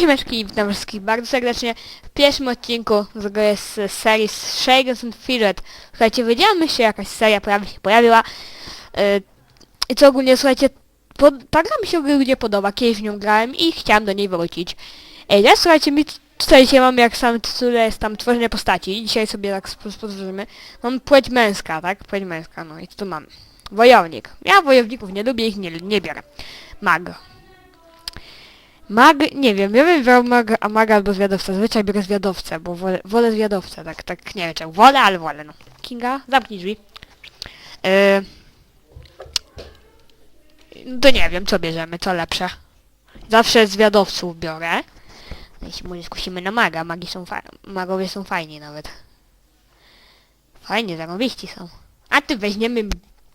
Siemeczki, witam wszystkich bardzo serdecznie w pierwszym odcinku z, serii Shades and Fillet. Słuchajcie, wiedziałem, się jakaś seria się pojawiła. Yy, I co ogólnie, słuchajcie, pod, ta gra mi się ogólnie podoba, kiedyś w nią grałem i chciałem do niej wrócić. Ej, teraz słuchajcie, mi tutaj dzisiaj mam jak sam tytuł jest tam tworzenie postaci. Dzisiaj sobie tak sp- spojrzymy. Mam płeć męska, tak? Płeć męska, no i co tu mam? Wojownik. Ja wojowników nie lubię, ich nie, nie biorę. Mag. Mag, nie wiem, ja bym wybrał mag, a maga albo zwiadowca. Zazwyczaj biorę zwiadowcę, bo wolę, wolę zwiadowcę, tak, tak, nie wiem czemu. Wolę, ale wolę, no. Kinga, zamknij drzwi. Yy, no to nie wiem, co bierzemy, co lepsze. Zawsze zwiadowców biorę. Jeśli może skusimy na maga, magi są magowie są fajni nawet. Fajnie, zarobiści są. A ty weźmiemy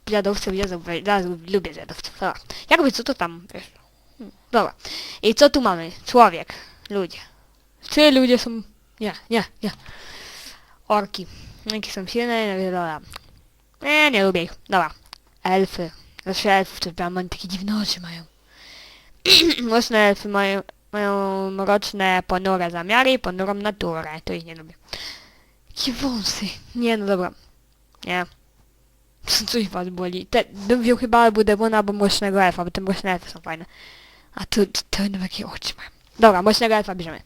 zwiadowcę, ja, ja lubię zwiadowców. Jakby co to tam, wiesz. Dobra. I co tu mamy? Człowiek. Ludzie. Czy ludzie są... Nie, nie, nie. Orki. Jakie są silne, no dobra. Nie, nie lubię ich. Dobra. Elfy. Zawsze elfy, to tam oni takie dziwne oczy mają. Mocne elfy mają, mają mroczne, ponure zamiary i ponurą naturę. To ich nie lubię. Jakie wąsy. Nie, no dobra. Nie. Coś was boli. Te, bym wziął chyba albo demona, albo mrocznego elfa, bo te mroczne elfy są fajne. A tu, tu, tu no jakie oczy mają. Dobra, mrocznego elfa bierzemy.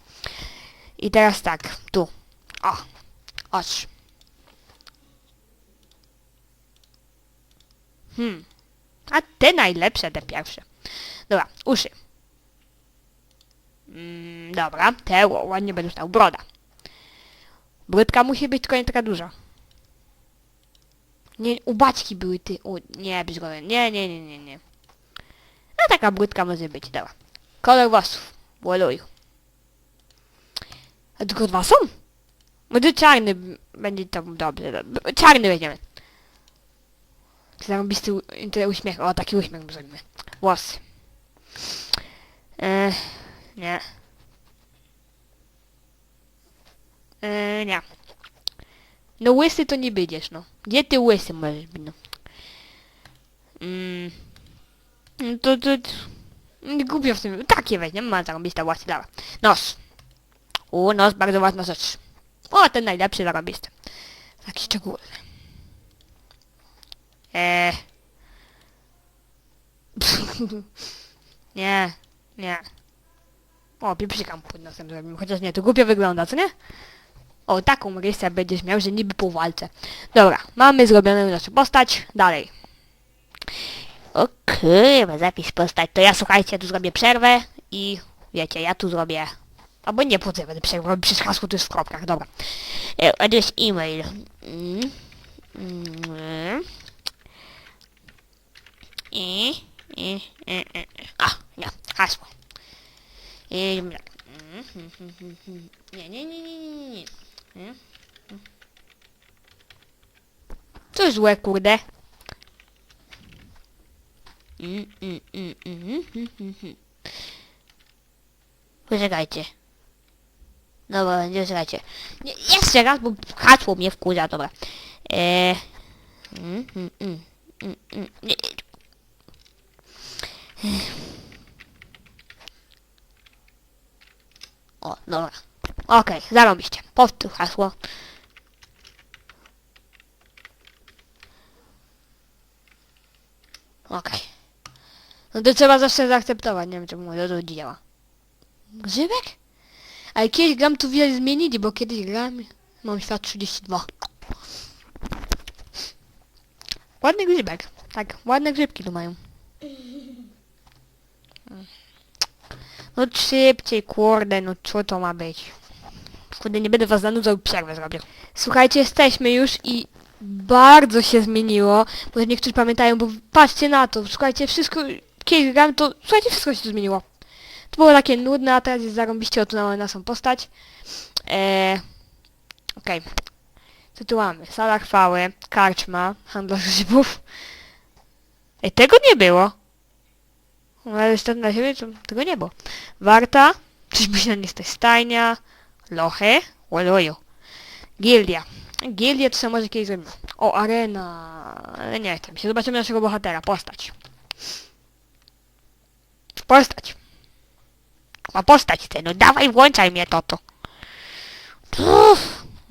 I teraz tak, tu. O, ocz. Hmm. A te najlepsze, te pierwsze. Dobra, uszy. Mm, dobra, te ładnie będą stał. Broda. Brudka musi być tylko nie taka duża. Nie, u baćki były ty... U, nie, brzydko. Nie, nie, nie, nie, nie. No taka brudka może być, dobra. Kolor włosów. Woluj. A tylko dwa są? Może czarny będzie to dobrze. do- Czarny weźmiemy. Zarobisty uśmiech. O, taki uśmiech zrobimy. Włosy. Eee, nie. Eee, nie. No łysy to nie będziesz, no. Gdzie ty łysy możesz być, no? Mm. To, to, to... Głupio w tym. Takie weźmiemy, ma zarobista włosy, dobra. Nos. U, nos, bardzo ważna rzecz. O, ten najlepszy zarobisty. Taki szczególny. Eee. nie, nie. O, pieprzykam pod nosem zrobimy, chociaż nie, to głupio wygląda, co nie? O, taką rysę będziesz miał, że niby po walce. Dobra, mamy zrobioną naszą postać, dalej. Okej, okay, zapis postać. To ja słuchajcie, tu zrobię przerwę i wiecie, ja tu zrobię... Albo nie po będę przerwę, przecież hasło to jest w kropkach, dobra. E, adres e-mail. I, i, i, i. A, nie, hasło. I, mm, mm. Nie, nie, nie, nie, nie, nie, nie. Mm, mm. Co złe, kurde? Mm, mm, mm, mm, mm, mm. Poczekajcie. Dobra, nie czekajcie. Nie, jeszcze raz, bo hasło mnie wkurza, dobra. Eee... Mm, mm, mm, mm, mm, nie, nie. O, dobra. Okej, zarobiście. Powtórz hasło. Okej. No to trzeba zawsze zaakceptować, nie wiem czemu to to działa. Grzybek? Ale kiedyś gram tu wiele zmienili, bo kiedyś gram... Mam świat 32. Ładny grzybek. Tak, ładne grzybki tu mają. No szybciej, kurde, no co to ma być? Kurde, nie będę was zanudzał, przerwę zrobię. Słuchajcie, jesteśmy już i bardzo się zmieniło. Może niektórzy pamiętają, bo patrzcie na to, słuchajcie, wszystko, kiedy gram, to słuchajcie, wszystko się zmieniło. To było takie nudne, a teraz jest zarąbiście oto na naszą postać. Eee, Okej. Tu mamy? Sala chwały, karczma, handlarz grzybów. Ej, tego nie było. No, Ale jeszcze na siebie to, tego nie było. Warta, coś myślę, jest to stajnia, lochy, oloju. Gildia. Gildia to sobie może kiedyś zrobimy. O, arena. Ale nie chcę się. Zobaczymy naszego bohatera. Postać. Postać. Ma postać ty, no dawaj włączaj mnie to to.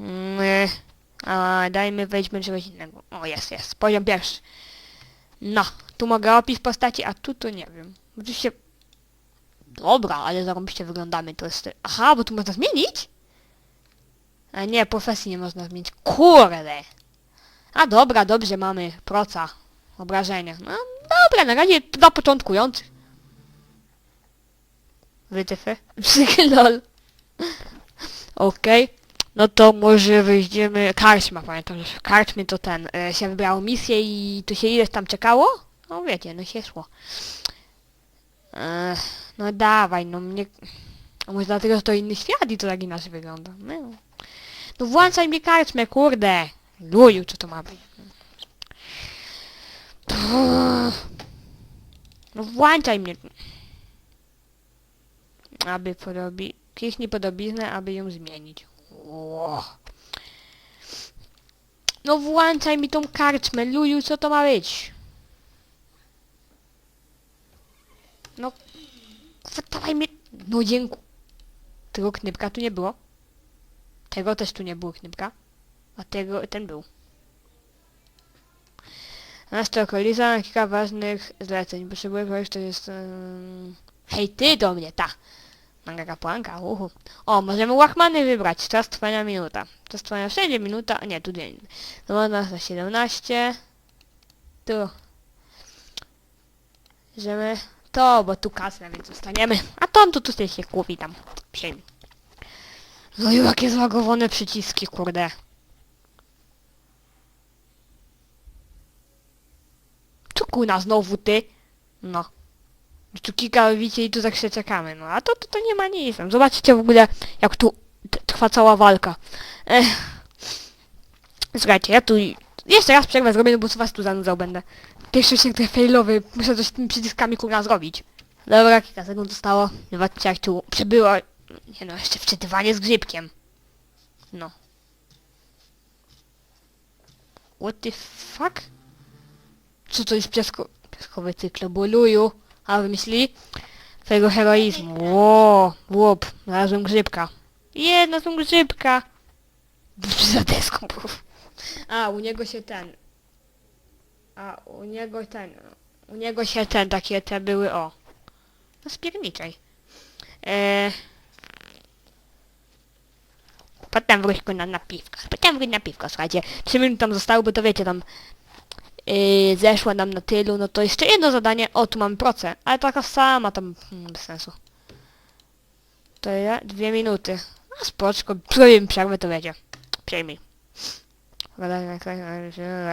Mm, A, dajmy, wejdźmy czegoś innego. O, jest, jest. Poziom pierwszy. No, tu mogę opis postaci, a tu to nie wiem. Oczywiście... Dobra, ale zarobiście wyglądamy, to jest... Aha, bo tu można zmienić? A nie, profesji nie można zmienić. Kurde! A dobra, dobrze, mamy proca. Obrażenia. No, dobra, na razie dla początkujących. Wytyfy? Lol. Okej. No to może wyjdziemy... Karczma, pamiętam, że w karczmie to ten... E, się wybrało misję i tu się ileś tam czekało? No wiecie, no się szło. E, no dawaj, no mnie... A może dlatego, że to inny świat i to tak inaczej wygląda. No, no włączaj mi karczmę, kurde! Luju, co to ma być? No włączaj mnie. Aby podobi... Kliknij podobiznę, aby ją zmienić. Ło. No włączaj mi tą karczmę, luju, co to ma być? No... Dawaj mnie... No dziękuję. Tego knypka tu nie było. Tego też tu nie było knypka. A tego, ten był. Nasta okolica, kilka ważnych zleceń. Potrzebuję kogoś, kto jest... Um... Hej, ty do mnie, ta! Manga kapłanka, uhu. O, możemy łachmany wybrać. Czas trwania minuta. Czas trwania wszędzie minuta, a nie, tu dzień. Można za 17. Tu. Możemy... To, bo tu kasę, więc zostaniemy. A to on tu tutaj się kupi tam. Przyjmij. No i jakie złagowane przyciski, kurde. Tu kuna znowu ty. No. Tu kilka widzicie i tu tak się czekamy. No a to, to, to nie ma nic. tam. Zobaczcie w ogóle jak tu trwa cała walka. Ech. Słuchajcie, ja tu jeszcze raz przerwę zrobię, no bo co was tu zanudzał będę. Pierwszy trochę failowy, muszę coś z tymi przyciskami kurwa zrobić. Dobra, kilka sekund zostało. Zobaczcie jak tu przybyło. Nie no, jeszcze wczytywanie z grzybkiem. No. What the fuck? Co to jest piesko... pieskowy cykloboluju? A wymyślili? Twojego heroizmu. Ło, łup, znalazłem grzybka. Je, znalazłem grzybka. Za deską. A, u niego się ten... A, u niego ten... U niego się ten, takie te były, o. No spierniczej. Eee... Potem wróć go na, na piwko. Potem wróć na piwko, słuchajcie. Trzy minuty tam zostały, bo to wiecie, tam yy, zeszła nam na tylu, no to jeszcze jedno zadanie. O, tu mamy procę, ale taka sama tam, hmm, bez sensu. To ja, dwie minuty. A spoczko, zrobimy przerwę, to wiecie. Przejmij.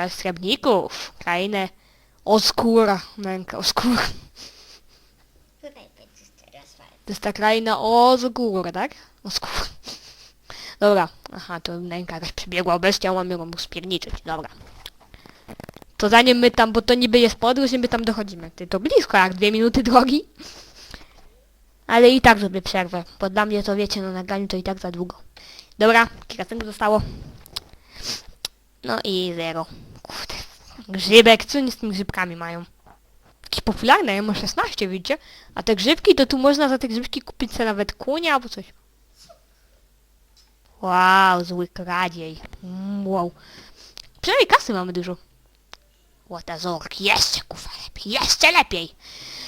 Srebrników, krainę, oskóra, męka, oskóra. To jest ta kraina Ozgór, tak? Ozgór. Dobra. Aha, to nęka jakaś przybiegła bestia, mamy ją spierniczyć. Dobra. To zanim my tam, bo to niby jest podróż i my tam dochodzimy. Ty to blisko, jak dwie minuty drogi. Ale i tak zrobię przerwę, bo dla mnie to wiecie, na nagraniu to i tak za długo. Dobra, kilka sekund zostało. No i zero. Kurde. Grzybek, co oni z tymi grzybkami mają? Jakieś popularne, ja mam 16, widzicie? A te grzybki, to tu można za te grzybki kupić sobie nawet kunia albo coś. Wow, zły kradziej. Mm, wow. Przynajmniej kasy mamy dużo. Łatazork, jeszcze kurwa lepiej, jeszcze lepiej.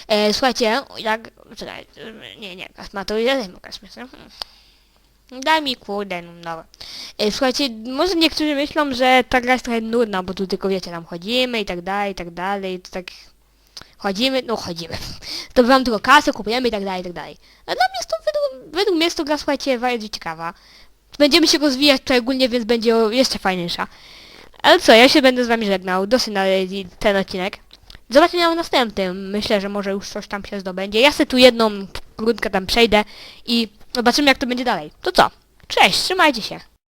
E, słuchajcie, jak... Czekaj, e, nie, nie, kasma to ile zajmę kasmy. Hmm. Daj mi kurde, no. E, słuchajcie, może niektórzy myślą, że ta gra jest trochę nudna, bo tu tylko wiecie, tam chodzimy i tak dalej, i tak dalej, to tak... Chodzimy, no chodzimy. Zdobywamy tylko kasę, kupujemy i tak dalej, i tak dalej. A dla mnie jest to, według, według mnie jest to gra, słuchajcie, bardzo ciekawa. Będziemy się rozwijać tutaj ogólnie, więc będzie jeszcze fajniejsza. Ale co, ja się będę z wami żegnał. Dosyć na ten odcinek. Zobaczymy na następnym. Myślę, że może już coś tam się zdobędzie. Ja sobie tu jedną rundkę tam przejdę i zobaczymy jak to będzie dalej. To co? Cześć, trzymajcie się.